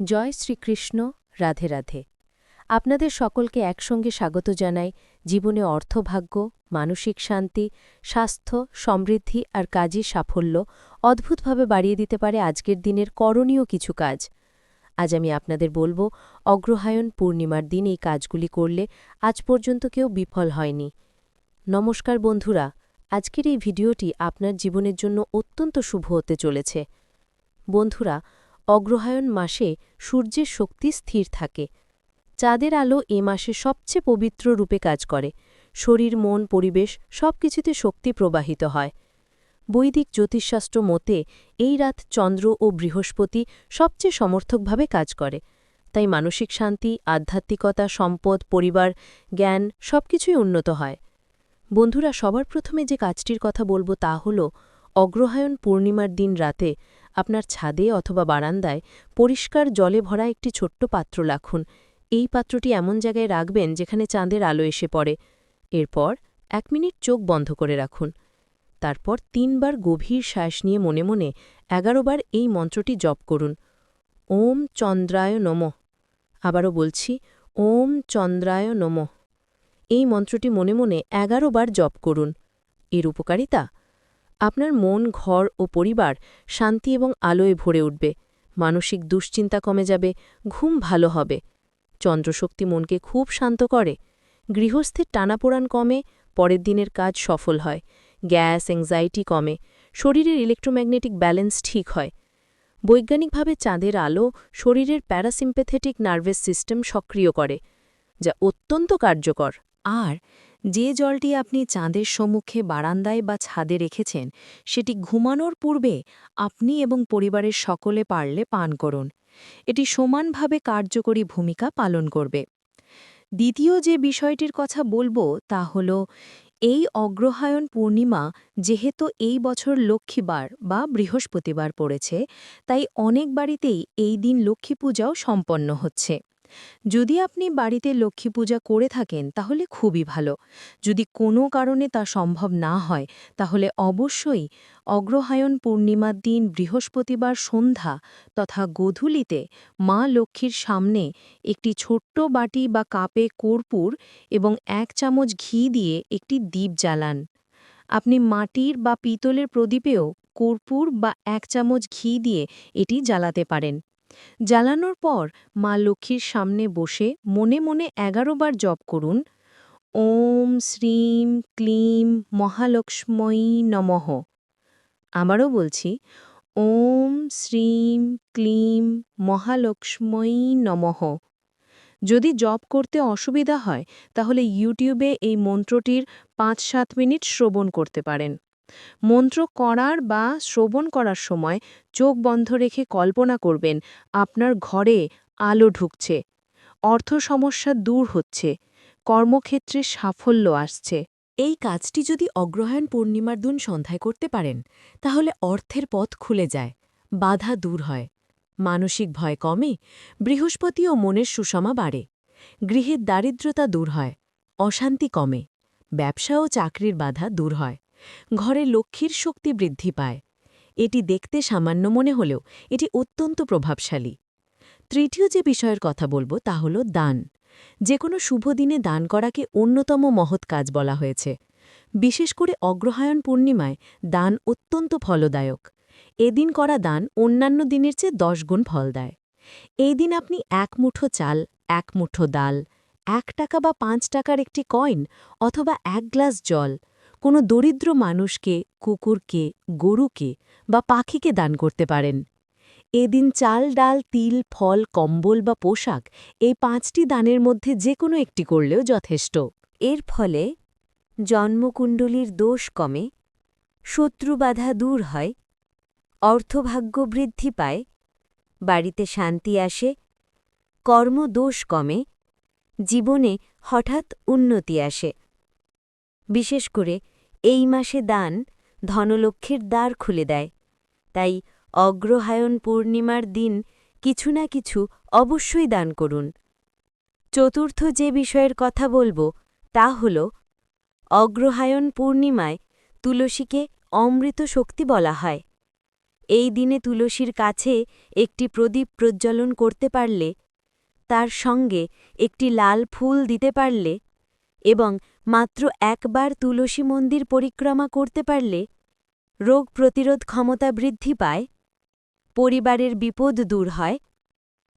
জয় শ্রীকৃষ্ণ, রাধে রাধে। আপনাদের সকলকে একসঙ্গে স্বাগত জানাই। জীবনে অর্থভাগ্য, মানসিক শান্তি, স্বাস্থ্য, সমৃদ্ধি আর কাজী সাফল্য অদ্ভুতভাবে বাড়িয়ে দিতে পারে আজকের দিনের করণীয় কিছু কাজ। আজ আমি আপনাদের বলব, অগ্রহায়ণ পূর্ণিমার দিন এই কাজগুলি করলে আজ পর্যন্ত কেউ বিফল হয়নি। নমস্কার বন্ধুরা, আজকের এই ভিডিওটি আপনার জীবনের জন্য অত্যন্ত শুভ হতে চলেছে। বন্ধুরা অগ্রহায়ণ মাসে সূর্যের শক্তি স্থির থাকে। চাঁদের আলো এ মাসে সবচেয়ে পবিত্র রূপে কাজ করে। শরীর, মন, পরিবেশ সবকিছুতে শক্তি প্রবাহিত হয়। বৈদিক জ্যোতিষশাস্ত্র মতে এই রাত চন্দ্র ও বৃহস্পতি সবচেয়ে সমর্থকভাবে কাজ করে। তাই মানসিক শান্তি, আধ্যাত্মিকতা, সম্পদ, পরিবার, জ্ঞান সবকিছুই উন্নত হয়। বন্ধুরা, সবার প্রথমে যে কাজটির কথা বলব তা হল, অগ্রহায়ণ পূর্ণিমার দিন রাতে আপনার ছাদে অথবা বারান্দায় পরিষ্কার জলে ভরা একটি ছোট্ট পাত্র রাখুন। এই পাত্রটি এমন জায়গায় রাখবেন যেখানে চাঁদের আলো এসে পড়ে। এরপর এক মিনিট চোখ বন্ধ করে রাখুন। তারপর তিনবার গভীর শ্বাস নিয়ে মনে মনে এগারোবার এই মন্ত্রটি জপ করুন। ওম চন্দ্রায় নম। আবারও বলছি, ওম চন্দ্রায় নম। এই মন্ত্রটি মনে মনে এগারো বার জপ করুন। এর উপকারিতা আপনার মন, ঘর ও পরিবার শান্তি এবং আলোয় ভরে উঠবে। মানসিক দুশ্চিন্তা কমে যাবে, ঘুম ভালো হবে। চন্দ্রশক্তি মনকে খুব শান্ত করে। গৃহস্থের টানাপোড়ান কমে, পরের দিনের কাজ সফল হয়। গ্যাস অ্যাংজাইটি কমে। শরীরের ইলেকট্রোম্যাগনেটিক ব্যালেন্স ঠিক হয়। বৈজ্ঞানিকভাবে চাঁদের আলো শরীরের প্যারাসিম্পেথেটিক নার্ভাস সিস্টেম সক্রিয় করে, যা অত্যন্ত কার্যকর। আর যে জলটি আপনি চাঁদের সম্মুখে বারান্দায় বা ছাদে রেখেছেন, সেটি ঘুমানোর পূর্বে আপনি এবং পরিবারের সকলে পারলে পান করুন। এটি সমানভাবে কার্যকরী ভূমিকা পালন করবে। দ্বিতীয় যে বিষয়টির কথা বলব, তা হল এই অগ্রহায়ণ পূর্ণিমা যেহেতু এই বছর লক্ষ্মীবার বা বৃহস্পতিবার পড়েছে, তাই অনেক বাড়িতেই এই দিন লক্ষ্মী পূজাও সম্পন্ন হচ্ছে। যদি আপনি বাড়িতে লক্ষ্মী পূজা করে থাকেন, তাহলে খুবই ভালো। যদি কোনো কারণে তা সম্ভব না হয়, তাহলে অবশ্যই অগ্রহায়ণ পূর্ণিমার দিন বৃহস্পতিবার সন্ধ্যা তথা গোধূলিতে মা লক্ষ্মীর সামনে একটি ছোট্ট বাটি বা কাপে কর্পূর এবং এক চামচ ঘি দিয়ে একটি দ্বীপ জ্বালান। আপনি মাটির বা পিতলের প্রদীপেও কর্পূর বা এক চামচ ঘি দিয়ে এটি জ্বালাতে পারেন। জ্বালানোর পর মা লক্ষ্মীর সামনে বসে মনে মনে এগারো বার জপ করুন, ওম শ্রীম ক্লিম মহালক্ষ্মী নমঃ। আবারও বলছি, ওম শ্রীম ক্লিম মহালক্ষ্মী নমঃ। যদি জপ করতে অসুবিধা হয়, তাহলে ইউটিউবে এই মন্ত্রটির পাঁচ সাত মিনিট শ্রবণ করতে পারেন। মন্ত্র করার বা শ্রবণ করার সময় চোখ বন্ধ রেখে কল্পনা করবেন, আপনার ঘরে আলো ঢুকছে, অর্থ সমস্যা দূর হচ্ছে, কর্মক্ষেত্রে সাফল্য আসছে। এই কাজটি যদি অগ্রহায়ণ পূর্ণিমার দিন সন্ধ্যায় করতে পারেন, তাহলে অর্থের পথ খুলে যায়, বাধা দূর হয়। মানসিক ভয় কমে, বৃহস্পতি ও মনের সুষমা বাড়ে, গৃহের দারিদ্রতা দূর হয়, অশান্তি কমে, ব্যবসা ও চাকরির বাধা দূর হয়। ঘরে লক্ষ্মীর শক্তি বৃদ্ধি পায়। এটি দেখতে সামান্য মনে হলেও এটি অত্যন্ত প্রভাবশালী। তৃতীয় যে বিষয়ের কথা বলব তা হল দান। যে কোনো শুভ দিনে দান করাকে অন্যতম মহৎ কাজ বলা হয়েছে। বিশেষ করে অগ্রহায়ণ পূর্ণিমায় দান অত্যন্ত ফলদায়ক। এদিন করা দান অন্যান্য দিনের চেয়ে দশ গুণ ফল দেয়। এই দিন আপনি এক মুঠো চাল, এক মুঠো ডাল, এক টাকা বা পাঁচ টাকার একটি কয়েন অথবা এক গ্লাস জল কোনো দরিদ্র মানুষকে, কুকুরকে, গরুকে বা পাখিকে দান করতে পারেন। এদিন চাল, ডাল, তিল, ফল, কম্বল বা পোশাক এই পাঁচটি দানের মধ্যে যে কোনো একটি করলেও যথেষ্ট। এর ফলে জন্মকুণ্ডলীর দোষ কমে শত্রুবাধা দূর হয়, অর্থভাগ্য বৃদ্ধি পায়, বাড়িতে শান্তি আসে কর্মদোষ কমে, জীবনে হঠাৎ উন্নতি আসে। বিশেষ করে এই মাসে দান ধনলক্ষ্মীর দ্বার খুলে দেয়। তাই অগ্রহায়ণ পূর্ণিমার দিন কিছু না কিছু অবশ্যই দান করুন। চতুর্থ যে বিষয়ের কথা বলব, তা হল অগ্রহায়ণ পূর্ণিমায় তুলসীকে অমৃত শক্তি বলা হয়। এই দিনে তুলসীর কাছে একটি প্রদীপ প্রজ্বলন করতে পারলে, তার সঙ্গে একটি লাল ফুল দিতে পারলে এবং মাত্র একবার তুলসী মন্দির পরিক্রমা করতে পারলে রোগ প্রতিরোধ ক্ষমতা বৃদ্ধি পায়, পরিবারের বিপদ দূর হয়,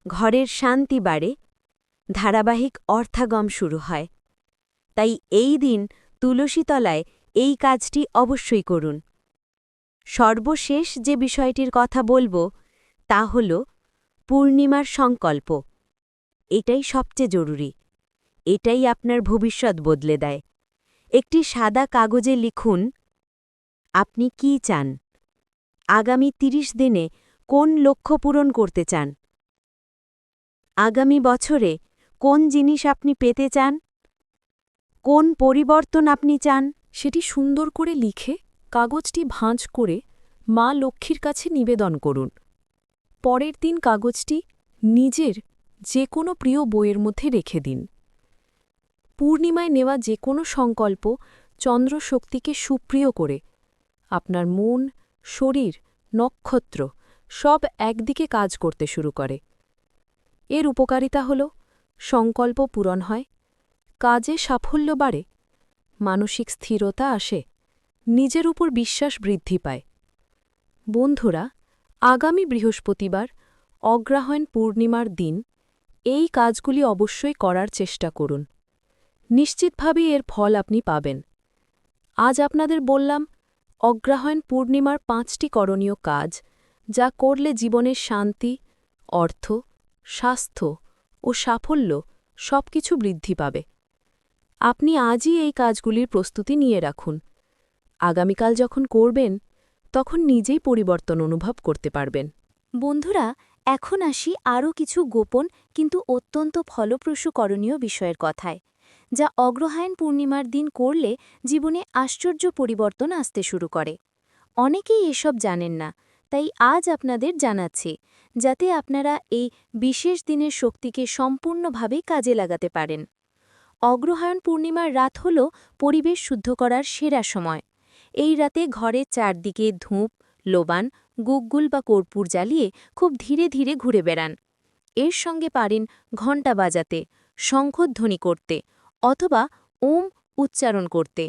ঘরের শান্তি বাড়ে, ধারাবাহিক অর্থাগম শুরু হয়। তাই এই দিন তুলসীতলায় এই কাজটি অবশ্যই করুন। সর্বশেষ যে বিষয়টির কথা বলব তা হল পূর্ণিমার সংকল্প। এটাই সবচেয়ে জরুরি। এটাই আপনার ভবিষ্যৎ বদলে দেয়। একটি সাদা কাগজে লিখুন, আপনি কি চান? আগামী ৩০ দিনে কোন লক্ষ্য পূরণ করতে চান? আগামী বছরে কোন জিনিস আপনি পেতে চান? কোন পরিবর্তন আপনি চান? সেটি সুন্দর করে লিখে কাগজটি ভাঁজ করে মা লক্ষ্মীর কাছে নিবেদন করুন। পরের দিন কাগজটি নিজের যে কোনো প্রিয় বইয়ের মধ্যে রেখে দিন। পূর্ণিমায় নেওয়া যে কোনো সংকল্প চন্দ্র শক্তিকে সুপ্রিয় করে। আপনার মন, শরীর, নক্ষত্র সব একদিকে কাজ করতে শুরু করে। এর উপকারিতা হল, সংকল্প পূরণ হয়, কাজে সাফল্য বাড়ে, মানসিক স্থিরতা আসে, নিজের উপর বিশ্বাস বৃদ্ধি পায়। বন্ধুরা, আগামী বৃহস্পতিবার অগ্রহায়ণ পূর্ণিমার দিন এই কাজগুলি অবশ্যই করার চেষ্টা করুন। নিশ্চিতভাবেই এর ফল আপনি পাবেন। আজ আপনাদের বললাম, অগ্রহায়ণ পূর্ণিমার পাঁচটি করণীয় কাজ, যা করলে জীবনের শান্তি, অর্থ, স্বাস্থ্য ও সাফল্য সবকিছু বৃদ্ধি পাবে। আপনি আজই এই কাজগুলির প্রস্তুতি নিয়ে রাখুন। আগামীকাল যখন করবেন, তখন নিজেই পরিবর্তন অনুভব করতে পারবেন। বন্ধুরা, এখন আসি আরও কিছু গোপন কিন্তু অত্যন্ত ফলপ্রসূ করণীয় বিষয়ের কথায়। যা অগ্রহায়ণ পূর্ণিমার দিন করলে জীবনে আশ্চর্য পরিবর্তন আসতে শুরু করে। অনেকেই এসব জানেন না, তাই আজ আপনাদের জানাচ্ছি, যাতে আপনারা এই বিশেষ দিনের শক্তিকে সম্পূর্ণভাবে কাজে লাগাতে পারেন। অগ্রহায়ণ পূর্ণিমার রাত হল পরিবেশ শুদ্ধ করার সেরা সময়। এই রাতে ঘরে চারদিকে ধূপ, লোবান, গুগগুল বা কর্পূর জ্বালিয়ে খুব ধীরে ধীরে ঘুরে বেড়ান। এর সঙ্গে পারেন ঘণ্টা বাজাতে, শঙ্খধ্বনি করতে অথবা ওম উচ্চারণ করতে।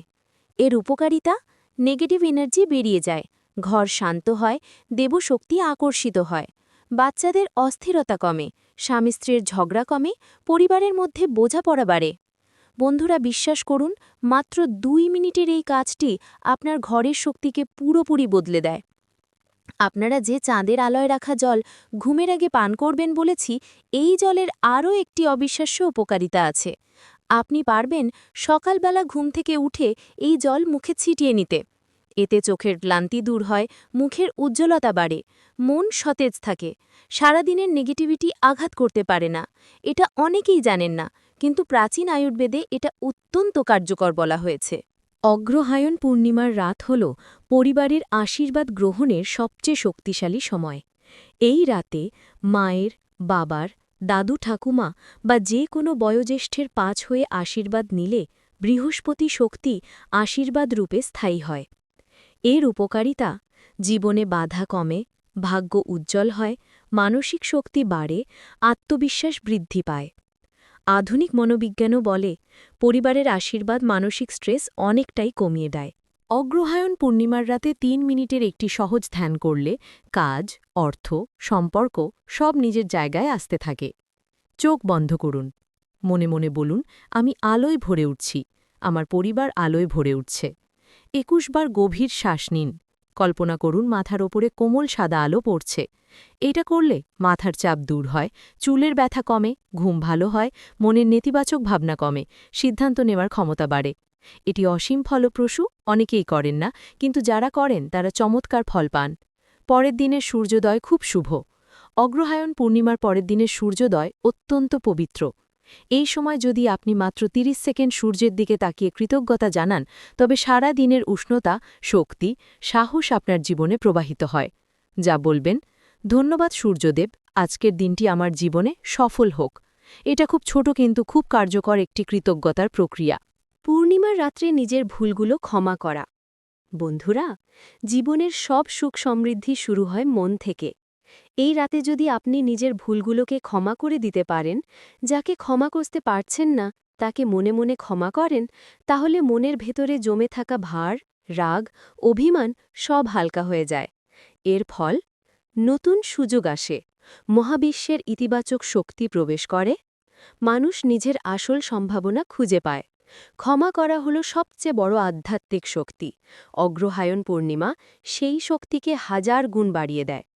এর উপকারিতা নেগেটিভ এনার্জি বেরিয়ে যায়, ঘর শান্ত হয়, দেবশক্তি আকর্ষিত হয়। বাচ্চাদের অস্থিরতা কমে, স্বামী স্ত্রীর ঝগড়া কমে, পরিবারের মধ্যে বোঝাপড়া বাড়ে। বন্ধুরা বিশ্বাস করুন, মাত্র দুই মিনিটের এই কাজটি আপনার ঘরের শক্তিকে পুরোপুরি বদলে দেয়। আপনারা যে চাঁদের আলয় রাখা জল ঘুমের আগে পান করবেন বলেছি, এই জলের আরও একটি অবিশ্বাস্য উপকারিতা আছে। আপনি পারবেন সকালবেলা ঘুম থেকে উঠে এই জল মুখে ছিটিয়ে নিতে। এতে চোখের ক্লান্তি দূর হয়, মুখের উজ্জ্বলতা বাড়ে, মন সতেজ থাকে। সারাদিনের নেগেটিভিটি আঘাত করতে পারে না। এটা অনেকেই জানেন না, কিন্তু প্রাচীন আয়ুর্বেদে এটা অত্যন্ত কার্যকর বলা হয়েছে। অগ্রহায়ণ পূর্ণিমার রাত হল পরিবারের আশীর্বাদ গ্রহণের সবচেয়ে শক্তিশালী সময়। এই রাতে মায়ের, বাবার দাদু ঠাকুমা বা যে কোনো বয়োজ্যেষ্ঠের পাঁচ হয়ে আশীর্বাদ নিলে বৃহস্পতি শক্তি আশীর্বাদ রূপে স্থায়ী হয়। এর উপকারিতা, জীবনে বাধা কমে, ভাগ্য উজ্জ্বল হয়, মানসিক শক্তি বাড়ে, আত্মবিশ্বাস বৃদ্ধি পায়। আধুনিক মনোবিজ্ঞানও বলে, পরিবারের আশীর্বাদ মানসিক স্ট্রেস অনেকটাই কমিয়ে দেয়। অগ্রহায়ণ পূর্ণিমার রাতে তিন মিনিটের একটি সহজ ধ্যান করলে কাজ, অর্থ, সম্পর্ক সব নিজের জায়গায় আসতে থাকে। চোখ বন্ধ করুন। মনে মনে বলুন, আমি আলোয় ভরে উঠছি। আমার পরিবার আলোয় ভরে উঠছে। একুশবার গভীর শ্বাস নিন। কল্পনা করুন, মাথার ওপরে কোমল সাদা আলো পড়ছে। এটা করলে মাথার চাপ দূর হয়, চুলের ব্যথা কমে, ঘুম ভালো হয়, মনের নেতিবাচক ভাবনা কমে, সিদ্ধান্ত নেওয়ার ক্ষমতা বাড়ে। এটি অসীম ফলপ্রসূ, অনেকেই করেন না, কিন্তু যারা করেন, তারা চমৎকার ফল পান। পরের দিনের সূর্যোদয় খুব শুভ। অগ্রহায়ণ পূর্ণিমার পরের দিনের সূর্যোদয় অত্যন্ত পবিত্র। এই সময় যদি আপনি মাত্র ৩০ সেকেন্ড সূর্যের দিকে তাকিয়ে কৃতজ্ঞতা জানান, তবে সারা দিনের উষ্ণতা, শক্তি, সাহস আপনার জীবনে প্রবাহিত হয়। যা বলবেন, ধন্যবাদ সূর্যদেব, আজকের দিনটি আমার জীবনে সফল হোক। এটা খুব ছোট কিন্তু খুব কার্যকর একটি কৃতজ্ঞতার প্রক্রিয়া। পূর্ণিমার রাত্রে নিজের ভুলগুলো ক্ষমা করা। বন্ধুরা, জীবনের সব সুখ সমৃদ্ধি শুরু হয় মন থেকে। এই রাতে যদি আপনি নিজের ভুলগুলোকে ক্ষমা করে দিতে পারেন, যাকে ক্ষমা করতে পারছেন না, তাকে মনে মনে ক্ষমা করেন, তাহলে মনের ভেতরে জমে থাকা ভার, রাগ, অভিমান সব হালকা হয়ে যায়। এর ফল, নতুন সুযোগ আসে। মহাবিশ্বের ইতিবাচক শক্তি প্রবেশ করে। মানুষ নিজের আসল সম্ভাবনা খুঁজে পায়। ক্ষমা করা হলো সবচেয়ে বড় আধ্যাত্মিক শক্তি। অগ্রহায়ণ পূর্ণিমা সেই শক্তিকে হাজার গুণ বাড়িয়ে দেয়।